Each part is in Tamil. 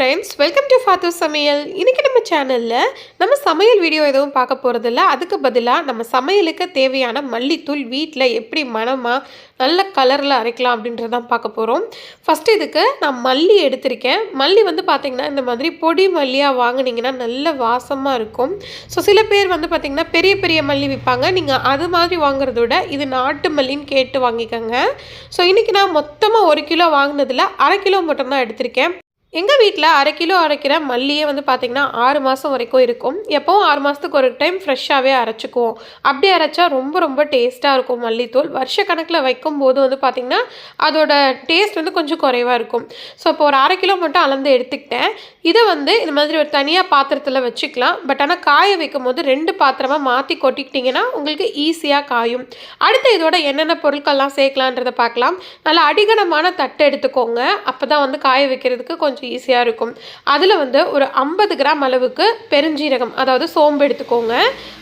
ஃப்ரெண்ட்ஸ் வெல்கம் டு ஃபாத்து சமையல் இன்றைக்கி நம்ம சேனலில் நம்ம சமையல் வீடியோ எதுவும் பார்க்க போகிறதில்ல அதுக்கு பதிலாக நம்ம சமையலுக்கு தேவையான மல்லித்தூள் வீட்டில் எப்படி மணமாக நல்ல கலரில் அரைக்கலாம் அப்படின்றது தான் பார்க்க போகிறோம் ஃபஸ்ட்டு இதுக்கு நான் மல்லி எடுத்திருக்கேன். மல்லி வந்து பார்த்திங்கன்னா இந்த மாதிரி பொடி மல்லியாக வாங்குனீங்கன்னா நல்ல வாசமாக இருக்கும். ஸோ சில பேர் வந்து பார்த்திங்கன்னா பெரிய பெரிய மல்லி விற்பாங்க நீங்கள் அது மாதிரி வாங்குறத விட இது நாட்டு மல்லின்னு கேட்டு வாங்கிக்கோங்க. ஸோ இன்றைக்கி நான் மொத்தமாக ஒரு கிலோ வாங்கினதில் அரை கிலோ மட்டும்தான் எடுத்திருக்கேன். எங்கள் வீட்டில் அரை கிலோ அரைக்கிற மல்லியே வந்து பார்த்திங்கன்னா ஆறு மாதம் வரைக்கும் இருக்கும். எப்போவும் ஆறு மாதத்துக்கு ஒரு டைம் ஃப்ரெஷ்ஷாகவே அரைச்சிக்குவோம். அப்படி அரைச்சா ரொம்ப ரொம்ப டேஸ்ட்டாக இருக்கும் மல்லித்தூள். வருஷ கணக்கில் வைக்கும் போது வந்து பார்த்திங்கன்னா அதோட டேஸ்ட் வந்து கொஞ்சம் குறைவாக இருக்கும். ஸோ இப்போ ஒரு அரை கிலோ மட்டும் அளந்து எடுத்துக்கிட்டேன். இதை வந்து இந்த மாதிரி ஒரு தனியாக பாத்திரத்தில் வச்சுக்கலாம். பட் ஆனால் காய வைக்கும் போது ரெண்டு பாத்திரமாக மாற்றி கொட்டிக்கிட்டிங்கன்னா உங்களுக்கு ஈஸியாக காயும். அடுத்து இதோட என்னென்ன பொருட்கள்லாம் சேர்க்கலான்றதை பார்க்கலாம். நல்லா அடிகனமான தட்டு எடுத்துக்கோங்க. அப்போ தான் வந்து காய வைக்கிறதுக்கு கொஞ்சம் ஈஸியாக இருக்கும். அதில் வந்து ஒரு ஐம்பது கிராம் அளவுக்கு பெருஞ்சீரகம் அதாவது சோம்பு எடுத்துக்கோங்க.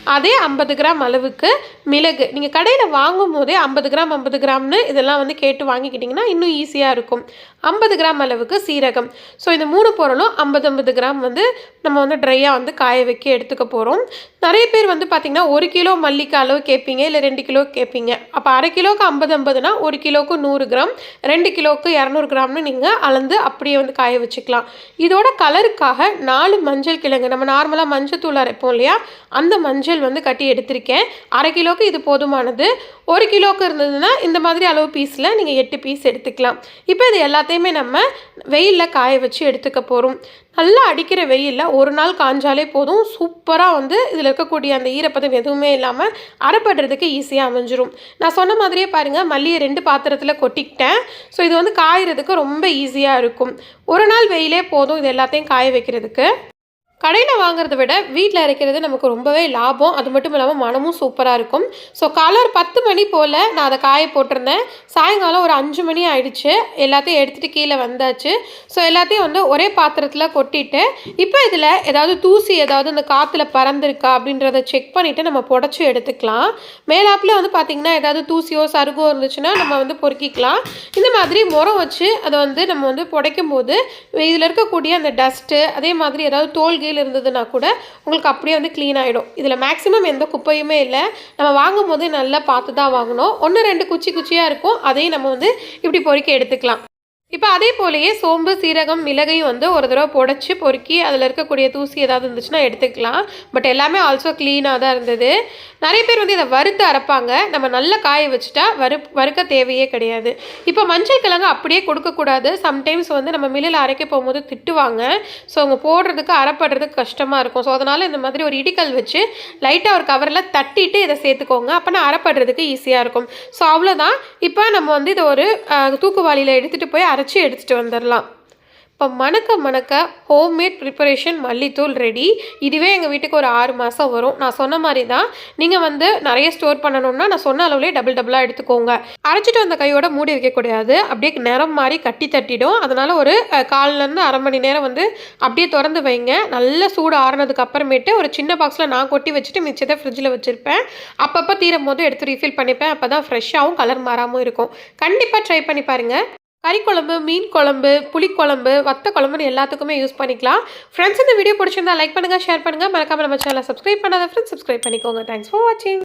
அதே ஐம்பது கிராம் அளவுக்கு மிளகு. நீங்கள் கடையில் வாங்கும் போதே ஐம்பது கிராம் ஐம்பது கிராம்னு இதெல்லாம் வந்து கேட்டு வாங்கிக்கிட்டிங்கன்னா இன்னும் ஈஸியாக இருக்கும். ஐம்பது கிராம் அளவுக்கு சீரகம். ஸோ இந்த மூணு பொருளும் ஐம்பது ஐம்பது கிராம் வந்து நம்ம வந்து ட்ரையாக வந்து காய வைக்க எடுத்துக்க போகிறோம் நிறைய பேர் வந்து பார்த்திங்கன்னா ஒரு கிலோ மல்லிக்கு அளவு கேட்பீங்க இல்லை ரெண்டு கிலோ கேட்பீங்க அப்போ அரை கிலோவுக்கு ஐம்பது ஐம்பதுனா ஒரு கிலோவுக்கு நூறு கிராம் ரெண்டு கிலோவுக்கு இரநூறு கிராம்னு நீங்கள் அளந்து அப்படியே வந்து காய வச்சுக்கலாம். இதோட கலருக்காக நாலு மஞ்சள் கிழங்கு. நம்ம நார்மலாக மஞ்சள் தூள் அரைப்போம் இல்லையா? அந்த மஞ்சள் வந்து கட்டி எடுத்திருக்கேன். அரை கிலோவுக்கு இது போதுமானது. ஒரு கிலோவுக்கு இருந்ததுன்னா இந்த மாதிரி அளவு பீஸில் நீங்கள் எட்டு பீஸ் எடுத்துக்கலாம். இப்போ இது எல்லாத்தையுமே நம்ம வெயிலில் காய வச்சு எடுத்துக்க போகிறோம் நல்லா அடிக்கிற வெயிலில் ஒரு நாள் காஞ்சாலே போதும். சூப்பராக வந்து இதில் இருக்கக்கூடிய அந்த ஈரப்பதம் எதுவுமே இல்லாமல் அரைப்படுறதுக்கு ஈஸியாக அமைஞ்சிரும். நான் சொன்ன மாதிரியே பாருங்கள் மல்லியை ரெண்டு பாத்திரத்தில் கொட்டிக்கிட்டேன். ஸோ இது வந்து காயறதுக்கு ரொம்ப ஈஸியாக இருக்கும். ஒரு நாள் வெயிலே போதும் இது எல்லாத்தையும் காய வைக்கிறதுக்கு. கடையில் வாங்குறத விட வீட்டில் அரைக்கிறது நமக்கு ரொம்பவே லாபம். அது மட்டும் இல்லாமல் மனமும் சூப்பராக இருக்கும். ஸோ காலை ஒரு பத்து மணி போல் நான் அதை காய போட்டிருந்தேன். சாயங்காலம் ஒரு அஞ்சு மணி ஆயிடுச்சு. எல்லாத்தையும் எடுத்துகிட்டு கீழே வந்தாச்சு. ஸோ எல்லாத்தையும் வந்து ஒரே பாத்திரத்தில் கொட்டிட்டு இப்போ இதில் ஏதாவது தூசி ஏதாவது இந்த காற்றுல பறந்துருக்கா அப்படின்றத செக் பண்ணிவிட்டு நம்ம புடச்சி எடுத்துக்கலாம். மேலாப்பில் வந்து பார்த்திங்கன்னா ஏதாவது தூசியோ சருகோ இருந்துச்சுன்னா நம்ம வந்து பொறுக்கிக்கலாம். இந்த மாதிரி முறம் வச்சு அதை வந்து நம்ம வந்து புடைக்கும் போது இதில் இருக்கக்கூடிய அந்த டஸ்ட்டு அதே மாதிரி ஏதாவது குப்பையில் இருந்ததுன்னா கூட உங்களுக்கு அப்படியே வந்து க்ளீன் ஆகிடும் இதில் மேக்ஸிமம் எந்த குப்பையுமே இல்லை. நம்ம வாங்கும் போது நல்லா பார்த்து தான் வாங்கணும். ஒன்று ரெண்டு குச்சி குச்சியாக இருக்கும். அதையும் நம்ம வந்து இப்படி பொறிக்க எடுத்துக்கலாம். இப்போ அதே போலயே சோம்பு சீரகம் மிளகையும் வந்து ஒரு தடவை புடச்சி பொறுக்கி அதில் இருக்கக்கூடிய தூசி ஏதாவது இருந்துச்சுன்னா எடுத்துக்கலாம். பட் எல்லாமே ஆல்சோ க்ளீனாக தான் இருந்தது. நிறைய பேர் வந்து இதை வறுத்து அரைப்பாங்க. நம்ம நல்ல காய வச்சுட்டா வறு வறுக்க தேவையே கிடையாது. இப்போ மஞ்சள் கிழங்கு அப்படியே கொடுக்கக்கூடாது சம்டைம்ஸ் வந்து நம்ம மில்லில் அரைக்க போகும்போது திட்டுவாங்க. ஸோ அவங்க போடுறதுக்கு அரைப்படுறதுக்கு கஷ்டமாக இருக்கும். ஸோ அதனால் இந்த மாதிரி ஒரு இடிக்கல் வச்சு லைட்டாக ஒரு கவரில் தட்டிட்டு இதை சேர்த்துக்கோங்க. அப்போனா அரைப்படுறதுக்கு ஈஸியாக இருக்கும். ஸோ அவ்வளோதான் இப்போ நம்ம வந்து இதை ஒரு தூக்குவாளியில் எடுத்துகிட்டு போய் அரைச்சி எடுத்துகிட்டு வந்துடலாம் இப்போ மணக்க மணக்க ஹோம்மேட் ப்ரிப்பரேஷன் மல்லித்தூள் ரெடி இதுவே எங்கள் வீட்டுக்கு ஒரு ஆறு மாதம் வரும். நான் சொன்ன மாதிரி தான் நீங்கள் வந்து நிறைய ஸ்டோர் பண்ணணும்னா நான் சொன்ன அளவுலேயே டபுள் டபுளாக எடுத்துக்கோங்க. அரைச்சிட்டு வந்த கையோட மூடி வைக்கக்கூடாது அப்படியே நிறம் மாதிரி கட்டி தட்டிடும். அதனால் ஒரு காலிலேருந்து அரை மணி நேரம் வந்து அப்படியே திறந்து வைங்க. நல்ல சூடு ஆறுனதுக்கு அப்புறமேட்டு ஒரு சின்ன பாக்ஸில் நான் கொட்டி வச்சுட்டு மிச்சத்தை ஃப்ரிட்ஜில் வச்சுருப்பேன். அப்பப்போ தீரும் போது எடுத்து ரீஃபில் பண்ணிப்பேன். அப்போ தான் ஃப்ரெஷ்ஷாகவும் கலர் மாறாமல் இருக்கும். கண்டிப்பாக ட்ரை பண்ணி பாருங்கள் கறி குழம்பு மீன் குழம்பு புளிக்குழம்பு வத்த குழம்புன்னு எல்லாத்துக்குமே யூஸ் பண்ணிக்கலாம். ஃப்ரெண்ட்ஸ் இந்த வீடியோ பிடிச்சிருந்தா லைக் பண்ணுங்கள் ஷேர் பண்ணுங்கள் மறக்காமல் நம்ம சேனலை சப்ஸ்கிரைப் பண்ணாத ஃப்ரெண்ட்ஸ் சப்ஸ்கிரைப் பண்ணிக்கோங்க. தேங்க்ஸ் ஃபார் வாட்சிங்